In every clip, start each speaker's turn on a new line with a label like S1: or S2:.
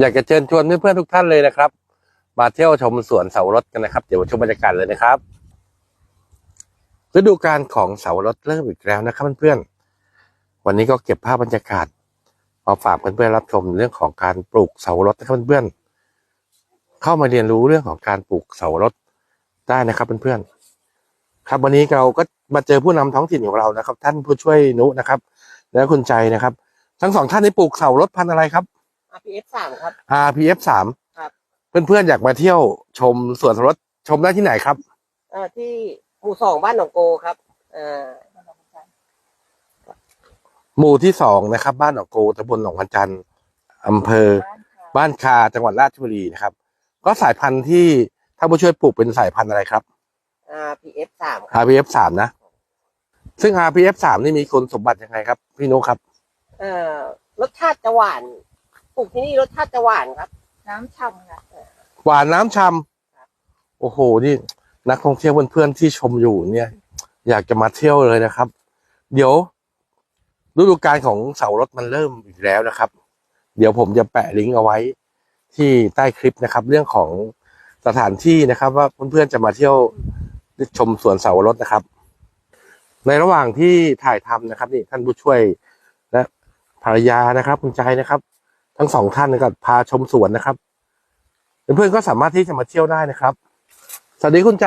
S1: อยากจะเชิญชวนเพื่อนๆทุกท่านเลยนะครับ มาเที่ยวชมสวนเสารสกันนะครับ เดี๋ยวชมบรรยากาศเลยนะครับฤดูกาลของเสารสเริ่มอีกแล้วนะครับเพื่อนๆวันนี้ก็เก็บภาพบรรยากาศมาฝากเพื่อนๆรับชมเรื่องของการปลูกเสารสนะครับเพื่อนๆเข้ามาเรียนรู้เรื่องของการปลูกเสารสได้นะครับเพื่อนๆครับวันนี้เราก็มาเจอผู้นำท้องถิ่นของเรานะครับ ท่านผู้ช่วยนุนะครับ และคุณใจนะครับ ทั้งสองท่านนี้ปลูกเสารสพันธุ์อะไรครับ
S2: RPF สามครับ
S1: RPF สาม
S2: ครับ
S1: เพื่อนๆอยากมาเที่ยวชมสวนสรสชมได้ที่ไหนครับ
S2: เอ่อที่หมู่สองบ้านหนองโกครับเอ่อ
S1: หมู่ที่สองนะครับ บ้านหนองโกตำบลหนองพันจันทร์อำเภอ บ้านคาจังหวัดราชบุรีนะครับ ก็สายพันธุ์ที่ท่านผู้ช่วยปลูกเป็นสายพันธุ์อะไรครับ
S2: RPF สามครับ
S1: RPF สามนะ ซึ่ง RPF สามนี่มีคุณสมบัติยังไงครับ พี่นุครับ
S2: เอ่อรสชาติจะหวานป ลูกที่นี่รสชาติจะหวานครับ
S3: น้ำช่ำค่ะ
S1: หวานน้ำชำโอ้โห นี่นักท่องเที่ยวเพื่อนๆที่ชมอยู่เนี่ย อยากจะมาเที่ยวเลยนะครับ เดี๋ยวฤดูกาลของเสารถมันเริ่มอีกแล้วนะครับ เดี๋ยวผมจะแปะลิงก์เอาไว้ที่ใต้คลิปนะครับ เรื่องของสถานที่นะครับ ว่าเพื่อนๆจะมาเที่ยวชมสวนเสารถนะครับ ในระหว่างที่ถ่ายทำนะครับ นี่ท่านผู้ช่วยและภรรยานะครับ คุณใจนะครับ ทั้งสองท่านก็พาชมสวนนะครับเพื่อนๆก็สามารถที่จะมาเที่ยวได้นะครับ สวัสดีคุณใจ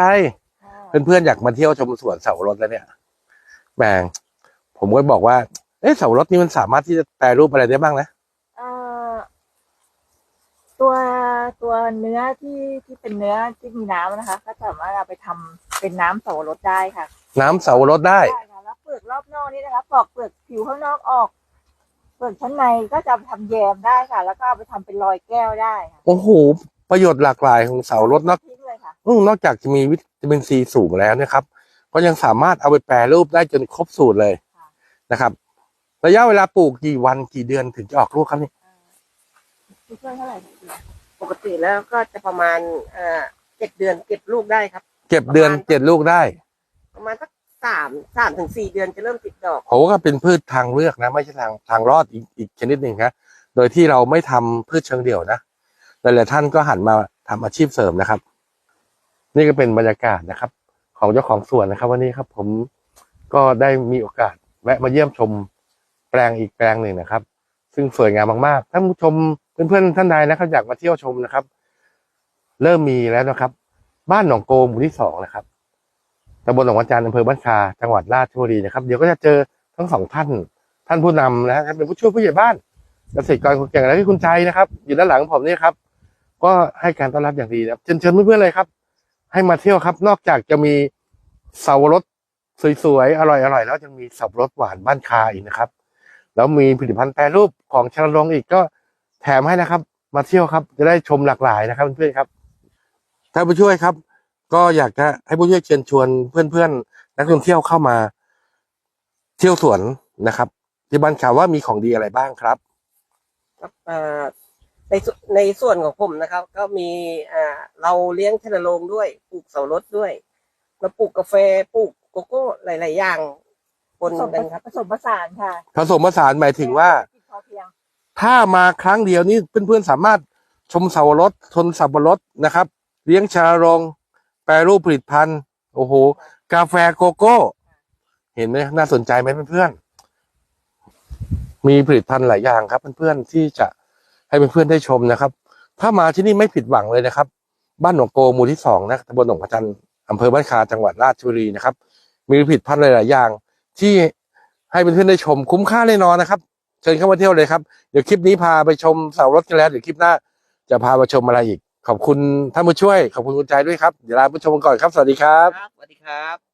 S1: เพื่อนๆอยากมาเที่ยวชมสวนเสาวรสแล้วเนี่ยแหมผมก็บอกว่า เอ๊ะเสาวรสนี่มันสามารถที่จะแปรรูปอะไรได้บ้างนะ
S3: เอ่อตัวตัวเนื้อที่ที่เป็นเนื้อที่มีน้ำนะคะ ก็สามารถเอาไปทำเป็นน้ำสับปะรดได้ค่ะ
S1: น้ำเสาวรสได้
S3: ได้ค่ะแล้วเปลือกรอบนอกนี่นะคะปอกเปลือกผิวข้างนอกออก เปลือกชั้นในก็จะเอาไปทำแยมได้ค่ะ แล้วก็เอาไปทำเป็นรอยแก้วได้ค่ะ
S1: โอ้โห ประโยชน์หลากหลายของเสาวรสนอก
S3: ทิ้งเลยค่ะ
S1: อืมนอกจากจะมีวิตามินซีสูงแล้วนะครับ ก็ยังสามารถเอาไปแปรรูปได้จนครบสูตรเลยนะครับ ระยะเวลาปลูกกี่วันกี่เดือนถึงจะออกลูกครับนี่
S3: ที่ช่วยเท่าไหร่
S2: ปกติแล้วก็จะประมาณเอ่อเจ็ดเดือนเก็บลูกได้ครับ
S1: เก็บเดือนเจ็ดลูกได้
S2: ประมาณสัก สามสามถึงสี่เดือนจะเริ่มติดดอก
S1: ผมว่าเป็นพืชทางเลือกนะ ไม่ใช่ทางทางรอดอีกอีกชนิดหนึ่งครับโดยที่เราไม่ทำพืชเชิงเดี่ยวนะหลายๆท่านก็หันมาทำอาชีพเสริมนะครับ นี่ก็เป็นบรรยากาศนะครับ ของเจ้าของสวนนะครับ วันนี้ครับ ผมก็ได้มีโอกาสแวะมาเยี่ยมชมแปลงอีกแปลงหนึ่งนะครับ ซึ่งสวยงามมากๆท่านผู้ชมเพื่อนๆท่านใดนะครับอยากมาเที่ยวชมนะครับ เริ่มมีแล้วนะครับ บ้านหนองโกหมู่ที่สองนะครับ ตำบลหนองวันจานอำเภอบ้านคา จังหวัดราชบุรีนะครับ เดี๋ยวก็จะเจอทั้งสองท่าน ท่านผู้นำนะฮะท่านเป็นผู้ช่วยผู้ใหญ่บ้านเกษตรกรคนเก่งและที่คุณชัยนะครับ อยู่ด้านหลังผมนี่ครับ ก็ให้การต้อนรับอย่างดีนะครับเชิญเชิญเพื่อนๆเลยครับ ให้มาเที่ยวครับ นอกจากจะมีเสาวรสสวยๆอร่อยๆแล้วยังมีสับรดหวานบ้านคาอีกนะครับ แล้วมีผลิตภัณฑ์แปรรูปของชาลงอีกก็แถมให้นะครับ มาเที่ยวครับ จะได้ชมหลากหลายนะครับเพื่อนๆครับท่านผู้ช่วยครับ ก็อยากจะให้ผู้ช่วยเชิญชวนเพื่อนๆนักท่องเที่ยวเข้ามา เที่ยวสวนนะครับ ที่บ้านข่าวว่ามีของดีอะไรบ้างครับ
S2: ครับเอ่อในส่วนในส่วนของผมนะครับ ก็มีอ่าเราเลี้ยงชนโรงด้วยปลูกเสารถด้วยแล้วปลูกกาแฟปลูกโกโก้หลาย ๆ อย่างป
S3: ผ
S2: น
S3: สม
S2: กันครับ
S3: ผสมผสานค่ะ
S1: ผสมผสานหมายถึงว่า
S3: กินพอเพียง
S1: ถ้ามาครั้งเดียวนี่เพื่อนๆสามารถชมเสาวรสชนสับปะรดนะครับ เลี้ยงชาลง แปรรูปผลิตภัณฑ์ โอ้โห กาแฟโกโก้ เห็นไหมน่าสนใจไหมเพื่อนๆ มีผลิตภัณฑ์หลายอย่างครับเพื่อนๆที่จะให้เพื่อนๆได้ชมนะครับ ถ้ามาที่นี่ไม่ผิดหวังเลยนะครับ บ้านหนองโกหมู่ที่สองนะตำบลหนองพระจันทร์อำเภอบ้านคาจังหวัดราชบุรีนะครับ มีผลิตภัณฑ์หลายๆอย่าง ที่ให้เพื่อนๆได้ชมคุ้มค่าแน่นอนนะครับ เชิญเข้ามาเที่ยวเลยครับ เดี๋ยวคลิปนี้พาไปชมเสารถกันแล้วเดี๋ยวคลิปหน้า จะพาไปชมอะไรอีก ขอบคุณท่านผู้ช่วย ขอบคุณคุณใจด้วยครับ เดี๋ยวลาผู้ชมกันก่อนครับ สวัสดีครับ
S2: ครับสวัสดีครับ